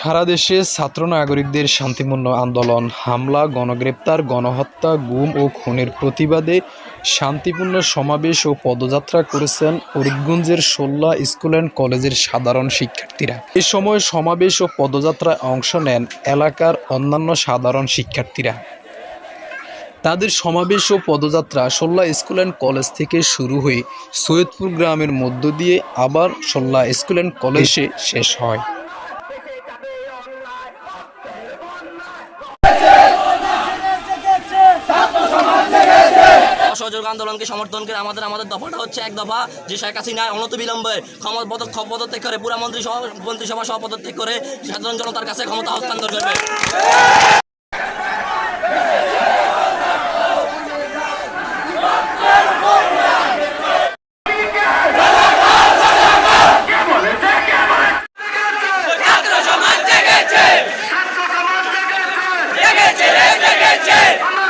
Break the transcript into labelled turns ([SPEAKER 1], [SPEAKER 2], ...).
[SPEAKER 1] সারা দেশে ছাত্র নাগরিকদের শান্তিপূর্ণ আন্দোলন, হামলা, গণগ্রেপ্তার, গণহত্যা, গুম ও খুনের প্রতিবাদে শান্তিপূর্ণ সমাবেশ ও পদযাত্রা করেছেন ফরিদগঞ্জের সোল্লা স্কুল অ্যান্ড কলেজের সাধারণ শিক্ষার্থীরা। এ সময় সমাবেশ ও পদযাত্রায় অংশ নেন এলাকার অন্যান্য সাধারণ শিক্ষার্থীরা। তাদের সমাবেশ ও পদযাত্রা সোল্লা স্কুল অ্যান্ড কলেজ থেকে শুরু হয়ে সৈয়দপুর গ্রামের মধ্য দিয়ে আবার সোল্লা স্কুল অ্যান্ড কলেজে শেষ হয়।
[SPEAKER 2] অসহযোগ আন্দোলনকে সমর্থন করে আমাদের আমাদের দফাটা হচ্ছে এক দফা যে শেখ হাসিনায় অনত বিলম্বে ক্ষমতা পদক্ষেপ পদত্যাগ করে পুরা মন্ত্রিসভা মন্ত্রিসভা সহ পদত্যাগ করে সাধারণ জনতার কাছে ক্ষমতা হস্তান্তর করবে। হয়েছে।